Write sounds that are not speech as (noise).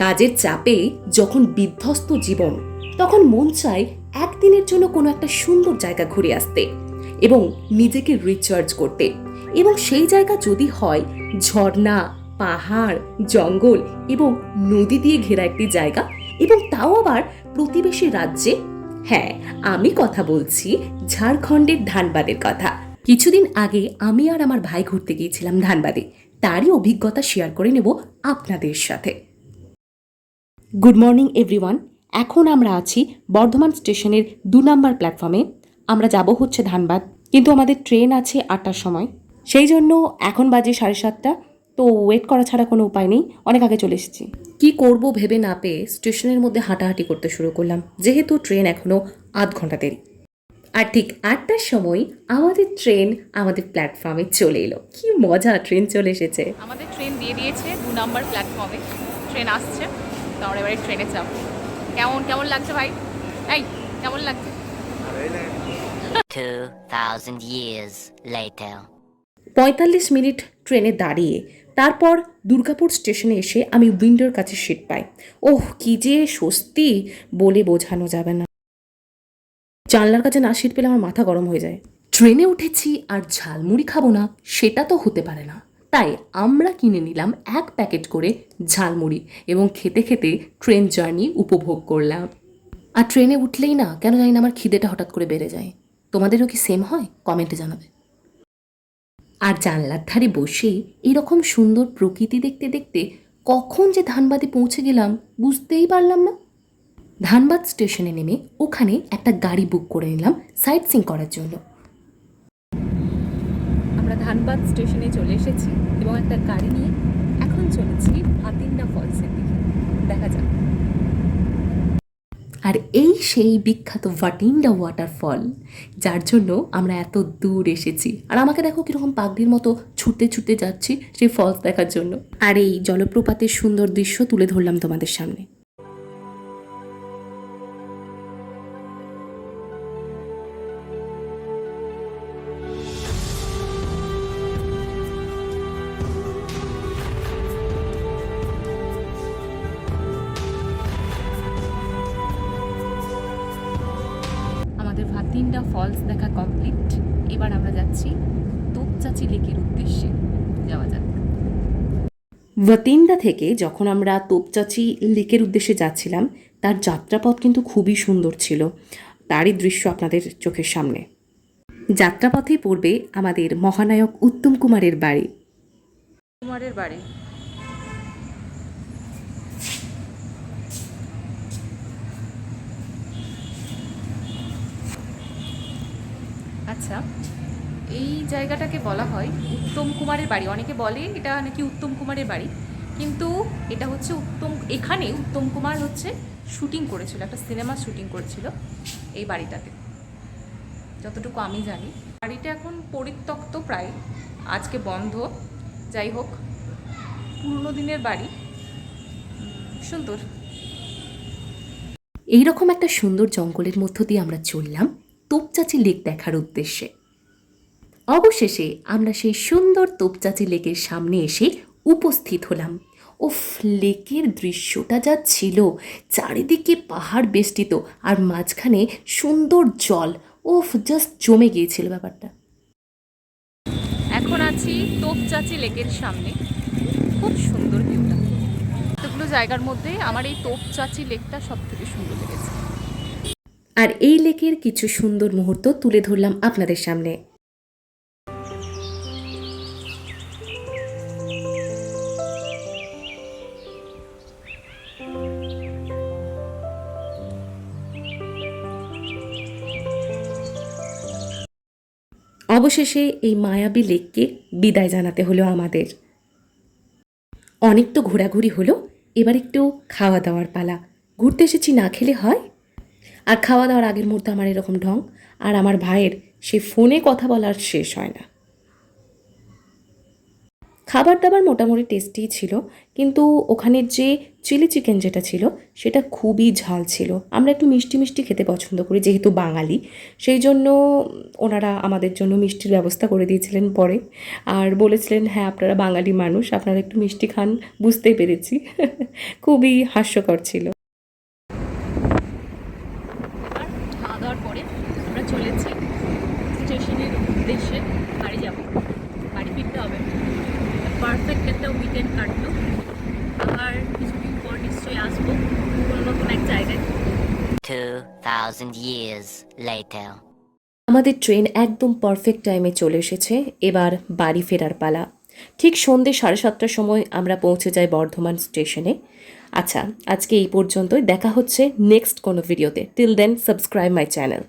কাজের চাপে যখন বিধ্বস্ত জীবন, তখন মন চায় একদিনের জন্য কোনো একটা সুন্দর জায়গা ঘুরে আসতে এবং নিজেকে রিচার্জ করতে। এবং সেই জায়গা যদি হয়, ঝর্ণা, পাহাড়, জঙ্গল এবং নদী দিয়ে ঘেরা একটি জায়গা এবং তাও আবার প্রতিবেশী রাজ্যে? হ্যাঁ আমি কথা বলছি ঝাড়খণ্ডের ধানবাদের কথা। কিছুদিন আগে আমি আর আমার ভাই ঘুরতে গিয়েছিলাম ধানবাদে। তারই অভিজ্ঞতা শেয়ার করে নেব আপনাদের সাথে। গুড মর্নিং এভরিওয়ান এখন আমরা আছি বর্ধমান স্টেশনের দু নম্বর প্ল্যাটফর্মে আমরা যাব হচ্ছে ধানবাদ কিন্তু আমাদের ট্রেন আছে আটটার সময়। সেই জন্য এখন বাজে সাড়ে সাতটা তো ওয়েট করা ছাড়া কোনো উপায় নেই। অনেক আগে চলে এসেছি। কি করব ভেবে না পেয়ে স্টেশনের মধ্যে হাঁটাহাঁটি করতে শুরু করলাম যেহেতু ট্রেন এখনও আধ ঘণ্টা দেরি। আর ঠিক আটটার সময় আমাদের ট্রেন আমাদের প্ল্যাটফর্মে চলে এলো। কি মজা ট্রেন চলে এসেছে। আমাদের ট্রেন দিয়ে দিয়েছে দু নম্বর প্ল্যাটফর্মে ট্রেন আসছে। তো আমরা এবারে ট্রেনে যাব। কেমন কেমন লাগছে ভাই? এই কেমন লাগছে? 2,000 years পঁয়তাল্লিশ মিনিট ট্রেনে দাঁড়িয়ে তারপর দুর্গাপুর স্টেশনে এসে আমি উইন্ডোর কাছে সিট পাই। ওহ কি যে স্বস্তি বলে বোঝানো যাবে না। জানলার কাছে না সিট পেলে আমার মাথা গরম হয়ে যায়। ট্রেনে উঠেছি আর ঝালমুড়ি খাব না সেটা তো হতে পারে না। তাই আমরা কিনে নিলাম এক প্যাকেট করে ঝালমুড়ি এবং খেতে খেতে ট্রেন জার্নি উপভোগ করলাম। আর ট্রেনে উঠলেই না, কেন জানি না আমার খিদেটা হঠাৎ করে বেড়ে যায়। তোমাদেরও কি সেম হয়? কমেন্টে জানাবে। আর জানলার ধারে বসে এরকম সুন্দর প্রকৃতি দেখতে দেখতে কখন যে ধানবাদে পৌঁছে গেলাম বুঝতেই পারলাম না। ধানবাদ স্টেশনে নেমে ওখানে একটা গাড়ি বুক করে নিলাম সাইট সিং করার জন্য। ধানবাদ স্টেশনে চলে এসেছি এবং একটা গাড়ি নিয়ে এখন চলেছি ভাতিন্ডা ফলসের দিকে। দেখা যাক। আর এই সেই বিখ্যাত ভাটিন্ডা ওয়াটারফল যার জন্য আমরা এত দূর এসেছি। আর আমাকে দেখো কীরকম পাগড়ির মতো ছুটতে ছুটতে যাচ্ছি সেই ফলস দেখার জন্য। আর এই জলপ্রপাতের সুন্দর দৃশ্য তুলে ধরলাম তোমাদের সামনে। আমাদের ফলস দেখা কমপ্লিট এবার আমরা যাচ্ছি তোপচাচি লেকের উদ্দেশ্যে। যাওয়া যাক। ভাতিন্দা থেকে যখন আমরা তোপচাচি লেকের উদ্দেশ্যে যাচ্ছিলাম তার যাত্রাপথ কিন্তু খুবই সুন্দর ছিল। তারই দৃশ্য আপনাদের চোখের সামনে। যাত্রাপথে পড়বে আমাদের মহানায়ক উত্তম কুমারের বাড়ি। কুমারের বাড়ি। আচ্ছা এই জায়গাটাকে বলা হয় উত্তম কুমারের বাড়ি। অনেকে বলে এটা নাকি উত্তম কুমারের বাড়ি, কিন্তু এটা হচ্ছে উত্তম, এখানে উত্তম কুমার হচ্ছে শুটিং করেছিল, একটা সিনেমা শুটিং করেছিল এই বাড়িটাতে। যতটুকু আমি জানি। বাড়িটা এখন পরিত্যক্ত প্রায়, আজকে বন্ধ। যাই হোক, পুরনো দিনের বাড়ি। সুন্দর। এইরকম একটা সুন্দর জঙ্গলের মধ্য দিয়ে আমরা চললাম। তোপচাচি লেক দেখার উদ্দেশ্যে। অবশেষে আমরা সেই সুন্দর তোপচাচি লেকের সামনে এসে উপস্থিত হলাম। ওফ লেকের দৃশ্যটা যা ছিল, চারিদিকে পাহাড় বেষ্টিত আর মাঝখানে সুন্দর জল। ওফ জাস্ট জমে গিয়েছিল ব্যাপারটা। এখন আছি তোপচাচি লেকের সামনে। খুব সুন্দর ভিউটা। এতগুলো জায়গার মধ্যে আমার এই তোপচাচি লেকটা সব থেকে সুন্দর লেগেছে। আর এই লেকের কিছু সুন্দর মুহূর্ত তুলে ধরলাম আপনাদের সামনে। অবশেষে এই মায়াবী লেককে বিদায় জানাতে হলো আমাদের। অনেক তো ঘোরাঘুরি হলো, এবার একটু খাওয়া দাওয়ার পালা। ঘুরতে এসেছি, না খেলে হয়? আর খাওয়া দাওয়ার আগের মুহূর্তে আমার এরকম ঢং, আর আমার ভাইয়ের সে ফোনে কথা বলার শেষ হয় না। খাবার দাবার মোটামুটি টেস্টি ছিল, কিন্তু ওখানের যে চিলি চিকেন যেটা ছিল, সেটা খুবই ঝাল ছিল। আমরা একটু মিষ্টি মিষ্টি খেতে পছন্দ করি, যেহেতু বাঙালি। সেই জন্য ওনারা আমাদের জন্য মিষ্টির ব্যবস্থা করে দিয়েছিলেন পরে। আর বলেছিলেন হ্যাঁ আপনারা বাঙালি মানুষ, আপনারা একটু মিষ্টি খান। বুঝতেই পেরেছি। (laughs) খুবই হাস্যকর ছিল আর খাওয়া দাওয়ার পরে আমরা চলেছি স্টেশনের উদ্দেশ্যে বাড়ি যাব। বাড়ি ফিরতে হবে। পারফেক্ট একটা উইকেন্ড কাটলো। আবার কিছুদিন পর নিশ্চয়ই আসব কোনো নতুন এক জায়গায়। 2,000 years later. আমাদের ট্রেন একদম পারফেক্ট টাইমে চলে এসেছে। এবার বাড়ি ফেরার পালা। ঠিক সন্ধ্যে সাড়ে সাতটার সময় আমরা পৌঁছে যাই বর্ধমান স্টেশনে। আচ্ছা আজকে এই পর্যন্তই। দেখা হচ্ছে নেক্সট কোনো ভিডিওতে till then subscribe my channel